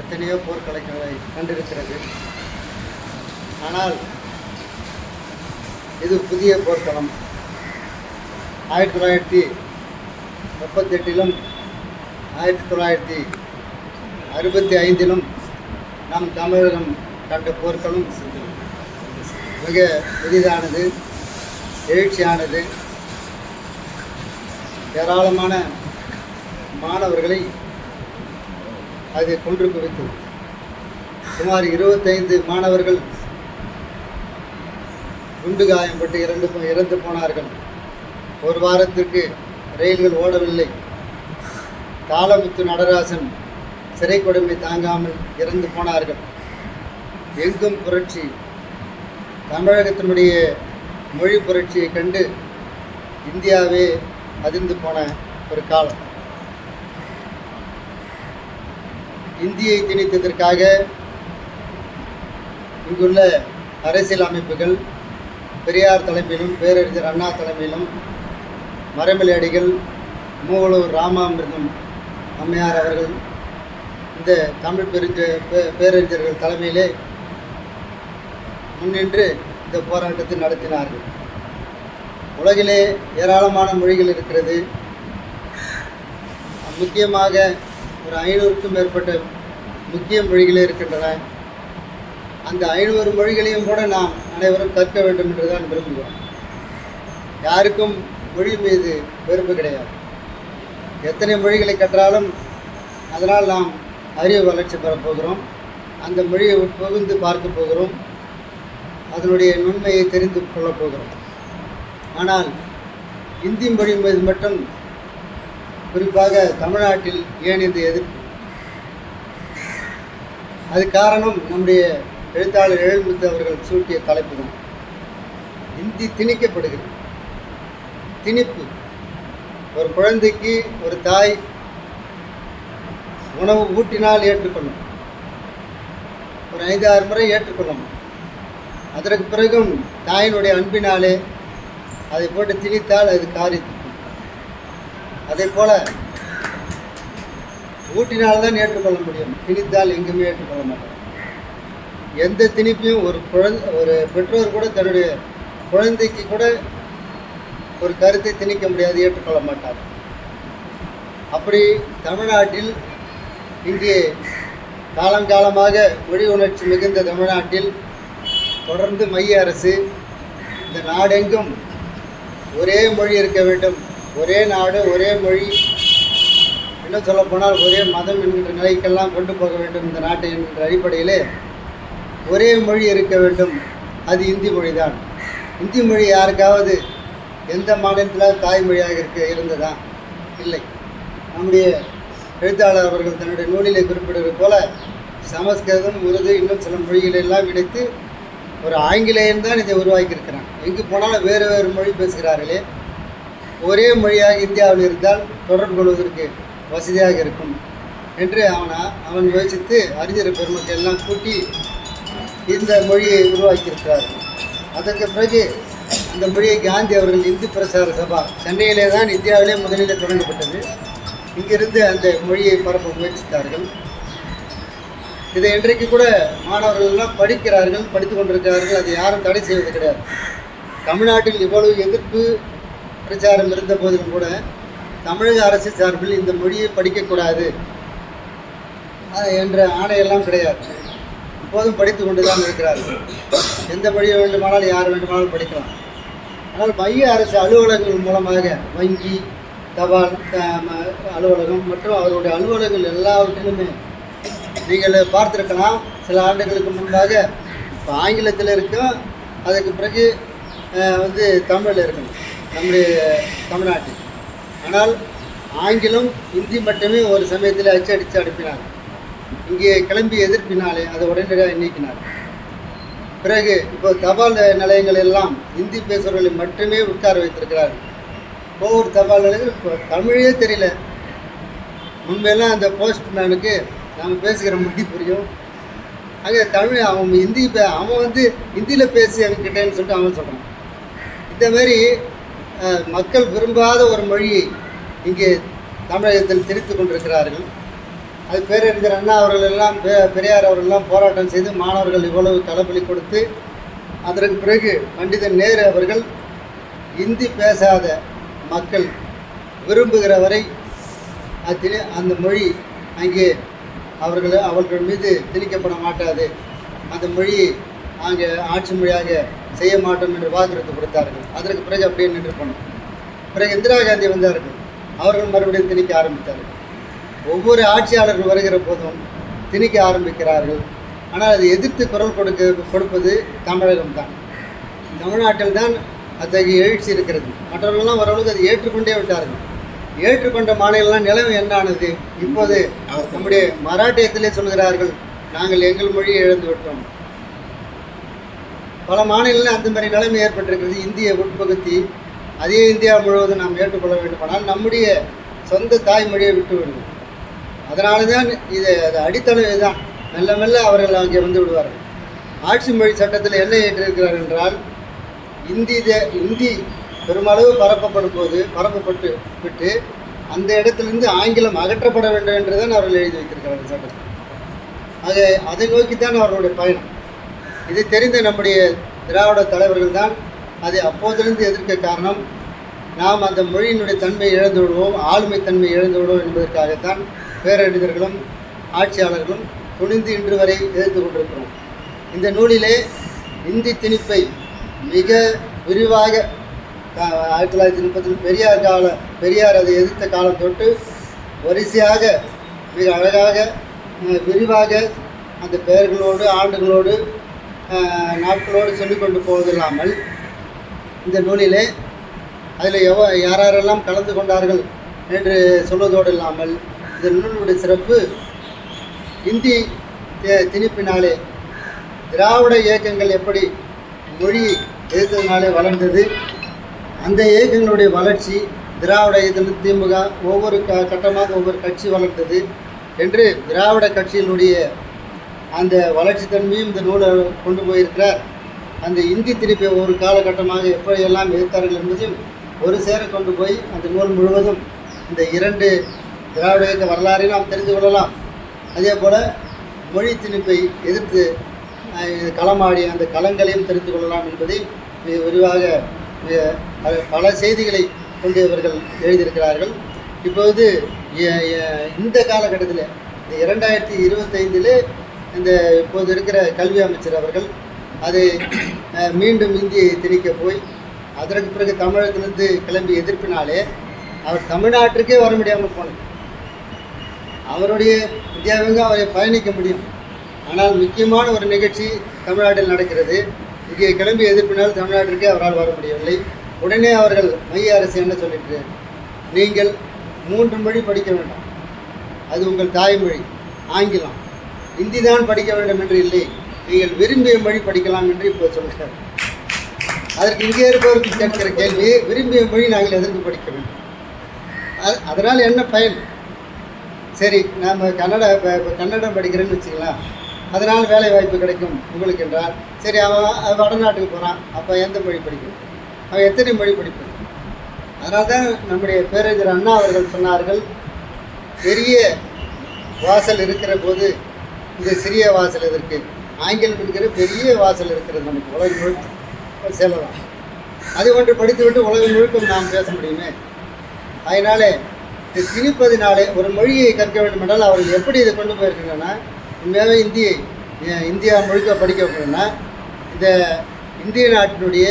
எத்தனையோ போர்க்கலைகளை கண்டிருக்கிறது. ஆனால் இது புதிய போர்க்களம். ஆயிரத்தி தொள்ளாயிரத்தி முப்பத்தெட்டிலும் ஆயிரத்தி தொள்ளாயிரத்தி அறுபத்தி ஐந்திலும் நம் தமிழகம் கண்ட போர்களும் மிக புதிதானது எழுச்சியானது. ஏராளமான மாணவர்களை அது கொன்று குவித்தது சுமார் இருபத்தைந்து மாணவர்கள் குண்டு காயம்பட்டு இறந்து போ- இறந்து போனார்கள். ஒரு வாரத்திற்கு ரயில்கள் ஓடவில்லை. தாளமுத்து நடராசன் சிறை கொடுமை தாங்காமல் இறந்து போனார்கள். எங்கும் புரட்சி. தமிழகத்தினுடைய மொழி புரட்சியை கண்டு இந்தியாவே அதிர்ந்து போன ஒரு காலம். இந்தியை திணித்ததற்காக இங்குள்ள அரசியல் அமைப்புகள் பெரியார் தலைமையிலும் பேரறிஞர் அண்ணா தலைமையிலும் மரமலையடிகள் மூவலூர் ராமாமிர்தம் அம்மையார் அவர்கள் இந்த தமிழ் பெருஞ்ச பே- பேரறிஞர்கள் தலைமையிலே முன்னின்று இந்த போராட்டத்தை நடத்தினார்கள். உலகிலே ஏராளமான மொழிகள் இருக்கிறது. முக்கியமாக ஒரு ஐநூறுக்கும் மேற்பட்ட முக்கிய மொழிகளே இருக்கின்றன. அந்த ஐநூறு மொழிகளையும் கூட நாம் அனைவரும் கற்க வேண்டும் என்று தான் விரும்புகிறோம். யாருக்கும் மொழி மீது வெறுப்பு கிடையாது. எத்தனை மொழிகளை கற்றாலும் அதனால் நாம் அறிவு வளர்ச்சி பெறப்போகிறோம் அந்த மொழியை புகுந்து பார்க்க போகிறோம். அதனுடைய நுண்மையை தெரிந்து கொள்ளப் போகிறோம். ஆனால் இந்தி மொழி மீது மட்டும் குறிப்பாக தமிழ்நாட்டில் ஏன் இந்த எதிர்ப்பு அது காரணம் நம்முடைய எழுத்தாளர் எழுமுத்து அவர்கள் சூட்டிய தலைப்பு தான் இந்தி திணிக்கப்படுகிறது. திணிப்பு. ஒரு குழந்தைக்கு ஒரு தாய் உணவு ஊட்டினால் ஏற்றுக்கொள்ளும். ஒரு ஐந்து ஆறு முறை ஏற்றுக்கொள்ளும். அதற்கு பிறகும் தாயினுடைய அன்பினாலே அதை போட்டு திணித்தால் அது காரி அதே போல் ஊட்டினால்தான் ஏற்றுக்கொள்ள முடியும். திணித்தால் எங்குமே ஏற்றுக்கொள்ள மாட்டோம் எந்த திணிப்பையும் ஒரு குழந்தை ஒரு பெற்றோர் கூட தன்னுடைய குழந்தைக்கு கூட ஒரு கருத்தை திணிக்க முடியாது ஏற்றுக்கொள்ள மாட்டார் அப்படி தமிழ்நாட்டில் இங்கே காலங்காலமாக மொழி உணர்ச்சி மிகுந்த தமிழ்நாட்டில் தொடர்ந்து மைய அரசு இந்த நாடெங்கும் ஒரே மொழி இருக்க வேண்டும். ஒரே நாடு ஒரே மொழி. இன்னும் சொல்லப்போனால் ஒரே மதம் என்கின்ற நிலைக்கெல்லாம் கொண்டு போக வேண்டும் இந்த நாட்டை என்கின்ற அடிப்படையிலே ஒரே மொழி இருக்க வேண்டும். அது இந்தி மொழி தான் இந்தி மொழி யாருக்காவது எந்த மாநிலத்தில் தாய்மொழியாக இருக்க இருந்ததா? இல்லை. நம்முடைய எழுத்தாளர் அவர்கள் தன்னுடைய நூலிலே குறிப்பிடுவது போல சமஸ்கிருதம் உருது இன்னும் சில மொழிகளை எல்லாம் இணைத்து ஒரு ஆங்கிலேயன் தான் இதை உருவாக்கியிருக்கிறான். எங்கு போனாலும் வேறு வேறு மொழி பேசுகிறார்களே. ஒரே மொழியாக இந்தியாவில் இருந்தால் தொடர்பு கொள்வதற்கு வசதியாக இருக்கும் என்று அவனா அவன் யோசித்து அறிஞர் பெருமக்கள் எல்லாம் கூட்டி இந்த மொழியை உருவாக்கியிருக்கிறார். அதற்கு பிறகு அந்த மொழியை காந்தி அவர்கள் இந்து பிரசார சபா சென்னையிலே தான் இந்தியாவிலே முதலிலே தொடங்கப்பட்டது. இங்கிருந்து அந்த மொழியை பரப்ப முயற்சித்தார்கள். இதை இன்றைக்கு கூட மாணவர்கள் எல்லாம் படிக்கிறார்கள் படித்து கொண்டிருக்கிறார்கள். அதை யாரும் தடை செய்வது கிடையாது. தமிழ்நாட்டில் இவ்வளவு எதிர்ப்பு பிரச்சாரம் இருந்த போதிலும் கூட தமிழக அரசு சார்பில் இந்த மொழியை படிக்கக்கூடாது என்ற ஆணையெல்லாம் கிடையாது. இப்போதும் படித்து கொண்டு தான் இருக்கிறார்கள். எந்த மொழியை வேண்டுமானாலும் யார் வேண்டுமானாலும் படிக்கலாம். ஆனால் மைய அரசு அலுவலகங்கள் மூலமாக வங்கி தபால் அலுவலகம் மற்றும் அவருடைய அலுவலகங்கள் எல்லாவற்றிலுமே நீங்கள் பார்த்துருக்கலாம். சில ஆண்டுகளுக்கு முன்பாக இப்போ ஆங்கிலத்தில் இருக்கும். அதுக்கு பிறகு வந்து தமிழில் இருக்கணும் நம்முடைய தமிழ்நாட்டில். ஆனால் ஆங்கிலம் இந்தி மட்டுமே ஒரு சமயத்தில் அச்சடித்து அனுப்பினார். இங்கே கிளம்பி எதிர்ப்பினாலே அதை உடனடியாக நீக்கினார். பிறகு இப்போ தபால் நிலையங்கள் எல்லாம் இந்தி பேசுகிறவர்களை மட்டுமே உட்கார வைத்திருக்கிறார்கள் ஒவ்வொரு தபால் நிலையங்கள் இப்போ தமிழே தெரியல. முன்பெல்லாம் அந்த போஸ்ட்மேனுக்கு நாம் பேசுகிற மொழி புரியும். அங்கே தமிழ் அவன் ஹிந்தி பே அவன் வந்து ஹிந்தியில் பேசி என்கிட்டேன்னு சொல்லிட்டு அவன் சொல்கிறான் இந்த மாதிரி மக்கள் விரும்பாத ஒரு மொழியை இங்கே தமிழகத்தில் திரித்து கொண்டிருக்கிறார்கள். அது பேரறிஞர் அண்ணா அவர்கள் எல்லாம் பெரியார் அவர்கள் எல்லாம் போராட்டம் செய்து மாணவர்கள் இவ்வளவு களப்பலி கொடுத்து அதற்கு பிறகு பண்டிதன் நேரு அவர்கள் இந்தி பேசாத மக்கள் விரும்புகிற வரை அத்தினி அந்த மொழி அங்கே அவர்கள் அவர்கள் மீது திணிக்கப்பட மாட்டாது. அந்த மொழி அங்கே ஆட்சி மொழியாக செய்ய மாட்டோம் என்று வாக்குறுதி கொடுத்தார்கள். அதற்கு பிறகு அப்படியே நின்று போனோம். பிறகு இந்திரா காந்தி வந்தார்கள். அவர்கள் மறுபடியும் திணிக்க ஆரம்பித்தார்கள். ஒவ்வொரு ஆட்சியாளர்கள் வருகிற போதும் திணிக்க ஆரம்பிக்கிறார்கள். ஆனால் அதை எதிர்த்து குரல் கொடுக்க கொடுப்பது தமிழகம் தான். தமிழ்நாட்டில் தான் அத்தகைய எழுச்சி இருக்கிறது. மற்றவர்கள்லாம் ஓரளவுக்கு அதை ஏற்றுக்கொண்டே விட்டார்கள். ஏற்றுக்கொண்ட மாநிலம்லாம் நிலைமை என்ன ஆனது இப்போது நம்முடைய மராட்டியத்திலே சொல்கிறார்கள் நாங்கள் எங்கள் மொழியை இழந்து விட்டோம். பல மாநிலங்களில் அந்த மாதிரி நிலைமை ஏற்பட்டிருக்கிறது. இந்திய உட்பகுதி அதே இந்தியா முழுவதும் நாம் ஏற்றுக்கொள்ள வேண்டுமானால் நம்முடைய சொந்த தாய்மொழியை விட்டு விடுவோம் அதனால தான் இது அது அடித்தளம் தான் மெல்ல மெல்ல அவர்கள் அங்கே வந்து விடுவார்கள். ஆட்சி மொழி சட்டத்தில் என்ன ஏற்றிருக்கிறார் என்றால் இந்தி இந்தி பெருமளவு பரப்பப்படும் போது பரப்பப்பட்டு விட்டு அந்த இடத்திலிருந்து ஆங்கிலம் அகற்றப்பட வேண்டும் என்றுதான் அவர்கள் எழுதி வைத்திருக்கிறார்கள் சட்டத்தில். அது அதை நோக்கித்தான் அவர்களுடைய பயணம். இது தெரிந்த நம்முடைய திராவிட தலைவர்கள் தான் அதை அப்போதிலிருந்து எதிர்க்க காரணம். நாம் அந்த மொழியினுடைய தன்மையை இழந்து விடுவோம் ஆளுமை தன்மை இழந்து விடுவோம் என்பதற்காகத்தான் பேரறிஞர்களும் ஆட்சியாளர்களும் துணிந்து இன்று வரை எதிர்த்து கொண்டிருக்கிறோம். இந்த நூலிலே இந்தி திணிப்பை மிக விரிவாக ஆயிரத்தி தொள்ளாயிரத்தி முப்பத்தில் பெரியார் கால பெரியார் அதை எதிர்த்த காலம் தொட்டு வரிசையாக மிக அழகாக விரிவாக அந்த பெயர்களோடு ஆண்டுகளோடு அஹ், நாட்களோடு சொல்லிக்கொண்டு போவதில்லாமல் இந்த நூலிலே அதில் எவ யாரெல்லாம் கலந்து கொண்டார்கள் என்று சொல்வதோடு இல்லாமல் இந்த நூலுடைய சிறப்பு இந்தி திணிப்பினாலே திராவிட இயக்கங்கள் எப்படி மொழி எதிர்த்ததினாலே வளர்ந்தது அந்த இயக்கங்களுடைய வளர்ச்சி திராவிட இயக்கத்தில் திமுக ஒவ்வொரு க கட்டமாக ஒவ்வொரு கட்சி வளர்ந்தது என்று திராவிட கட்சியினுடைய அந்த வளர்ச்சி தன்மையும் இந்த நூலை கொண்டு போயிருக்கிறார். அந்த இந்தி திருப்பை ஒரு காலகட்டமாக எப்படியெல்லாம் எதிர்த்தார்கள் என்பதையும் ஒரு சேர கொண்டு போய் அந்த நூல் முழுவதும் இந்த இரண்டு திராவிட இயக்க வரலாறையும் நாம் தெரிந்து கொள்ளலாம். அதே போல் மொழி திணிப்பை எதிர்த்து களமாடிய அந்த களங்களையும் தெரிந்து கொள்ளலாம் என்பதை மிக விரிவாக பல- பல செய்திகளை கொண்டு இவர்கள் எழுதியிருக்கிறார்கள் இப்போது எ- இந்த காலகட்டத்தில் இந்த இரண்டாயிரத்தி இருபத்தைந்தில் இந்த இப்போது இருக்கிற கல்வி அமைச்சர் அவர்கள் அதை மீண்டும் இந்தியை திணிக்க போய் அதற்கு பிறகு தமிழகத்திலிருந்து கிளம்பி எதிர்ப்பினாலே அவர் தமிழ்நாட்டிற்கே வர முடியாமல் போனது. அவருடைய இந்தியாவுக்கு அவரை பயணிக்க முடியும். ஆனால் முக்கியமான ஒரு நிகழ்ச்சி தமிழ்நாட்டில் நடக்கிறது. இங்கே கிளம்பி எதிர்ப்பினால் தமிழ்நாட்டிற்கே அவரால் வர முடியவில்லை. உடனே அவர்கள் மைய அரசு என்ன சொல்லிட்டு நீங்கள் மூன்று மொழி படிக்க வேண்டாம். அது உங்கள் தாய்மொழி ஆங்கிலம். ஹிந்தி தான் படிக்க வேண்டும் என்று இல்லை. நீங்கள் விரும்பிய மொழி படிக்கலாம் என்று இப்போ சொல்கிறார். அதற்கு இங்கே இருப்பவருக்கு கேட்கிற கேள்வி விரும்பிய மொழி நாங்கள் எதற்கு படிக்க வேண்டும்? அது- அதனால் என்ன பயன்? சரி நாம் கன்னட இப்போ இப்போ கன்னடம் படிக்கிறேன்னு வச்சுக்கலாம் அதனால் வேலை வாய்ப்பு கிடைக்கும் உங்களுக்கு என்றால். சரி அவன் அவன் வடநாட்டுக்கு போகிறான் அப்போ எந்த மொழி படிக்கணும் அவன் எத்தனை மொழி படிப்பான்? அதனால தான் நம்முடைய பேரறிஞர் அண்ணா அவர்கள் சொன்னார்கள் பெரிய வாசல் இருக்கிற போது இந்த சிறிய வாசல் எதற்கு ஆங்கிலம் இருக்கிற பெரிய வாசல் இருக்கிறது நமக்கு. உலகம் முழுக்க. செல்லலாம் அது ஒன்று படித்துவிட்டு உலகம் முழுக்க நாம் பேச முடியுமே? அதனால இது திணிப்பதினாலே ஒரு மொழியை கற்க வேண்டும் என்றால் அவர்கள் எப்படி இதை கொண்டு போயிருக்கிறாங்கன்னா உண்மையாகவே இந்தியை இந்தியா முழுக்க படிக்க வைக்கணும்னா இந்த இந்திய நாட்டினுடைய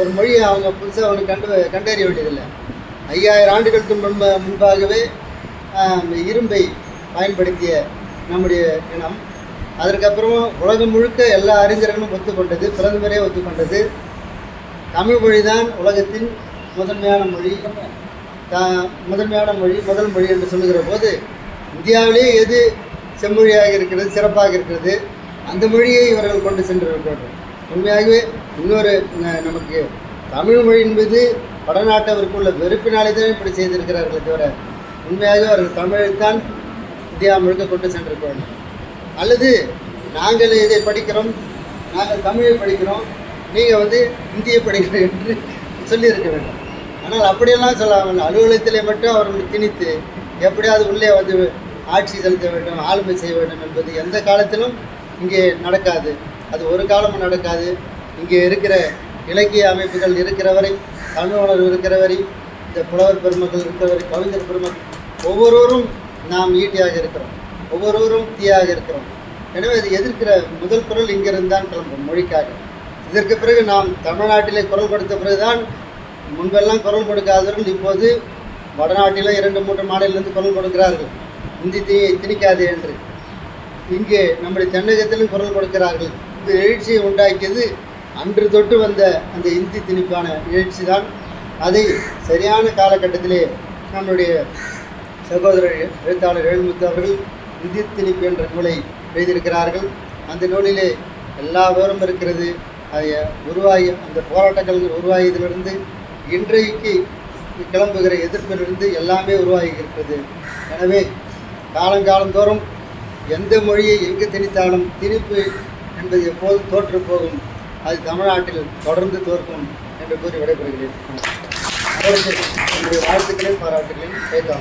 ஒரு மொழியை அவங்க புதுசாக அவங்க கண்டு கண்டறிய வேண்டியதில்லை. ஐயாயிரம் ஆண்டுகளுக்கு முன்ப முன்பாகவே இரும்பை பயன்படுத்திய நம்முடைய இனம். அதற்கப்புறம் உலகம் முழுக்க எல்லா அறிஞர்களும் ஒத்துக்கொண்டது பிரதமரே ஒத்துக்கொண்டது. தமிழ் மொழி தான் உலகத்தின் முதன்மையான மொழி. த முதன்மையான மொழி முதல் மொழி என்று சொல்லுகிற போது இந்தியாவிலே எது செம்மொழியாக இருக்கிறது சிறப்பாக இருக்கிறது அந்த மொழியை இவர்கள் கொண்டு சென்றிருக்கிறார்கள். உண்மையாகவே இன்னொரு நமக்கு தமிழ் மொழி என்பது வடநாட்டவருக்குள்ள வெறுப்பினாலே தான் இப்படி செய்திருக்கிறார்களே தவிர உண்மையாகவே அவர்கள் தமிழைத்தான் இந்தியா முழுக்க கொண்டு சென்றிருக்கிறார்கள் அல்லது நாங்கள் இதை படிக்கிறோம் நாங்கள் தமிழை படிக்கிறோம் நீங்கள் வந்து இந்தியை படிக்கிறோம் என்று சொல்லியிருக்க வேண்டும். ஆனால் அப்படியெல்லாம் சொல்லாமல் அலுவலகத்திலே மட்டும் அவர்கள் திணித்து எப்படியாவது உள்ளே வந்து ஆட்சி செலுத்த வேண்டும் ஆளுமை செய்ய வேண்டும் என்பது எந்த காலத்திலும் இங்கே நடக்காது. அது ஒரு காலமும் நடக்காது. இங்கே இருக்கிற இலக்கிய அமைப்புகள் இருக்கிற வரை தமிழ் உணர்வு இருக்கிற வரை இந்த புலவர் பெருமக்கள் இருக்கிறவரை கவிஞர் பெருமக்கள் ஒவ்வொருவரும் நாம் ஈட்டியாக இருக்கிறோம். ஒவ்வொருவரும் தீயாக இருக்கிறோம். எனவே அது எதிர்க்கிற முதல் குரல் இங்கிருந்து தான் கிளம்பும் மொழிக்காக. இதற்கு பிறகு நாம் தமிழ்நாட்டிலே குரல் கொடுத்த பிறகுதான் முன்பெல்லாம் குரல் கொடுக்காதவர்கள் இப்போது வடநாட்டிலே இரண்டு மூன்று மாநிலத்திலிருந்து குரல் கொடுக்கிறார்கள். இந்தி தீயை திணிக்காதே என்று. இங்கே நம்முடைய தென்னகத்திலும் குரல் கொடுக்கிறார்கள். இந்த எழுச்சியை உண்டாக்கியது அன்று தொட்டு வந்த அந்த இந்தி திணிப்பான எழுச்சி தான் அதை சரியான காலகட்டத்திலே நம்முடைய சகோதரர் எழுத்தாளர் எழுமுத்து அவர்கள் இந்தி திணிப்பு என்ற நூலை எழுதியிருக்கிறார்கள். அந்த நூலிலே எல்லா விவரம் இருக்கிறது. அதை உருவாகி அந்த போராட்டங்கள் உருவாகியதிலிருந்து இன்றைக்கு கிளம்புகிற எதிர்ப்பிலிருந்து எல்லாமே உருவாகி இருக்கிறது எனவே காலங்காலந்தோறும் எந்த மொழியை எங்கு திணித்தாலும் திணிப்பு என்பது எப்போதும் தோற்று போகும். அது தமிழ்நாட்டில் தொடர்ந்து தோற்கும் என்று கூறி விடைபெறுகிறேன். அவருக்கு என்னுடைய வாழ்த்துக்களையும் பாராட்டுகளையும் சேர்த்து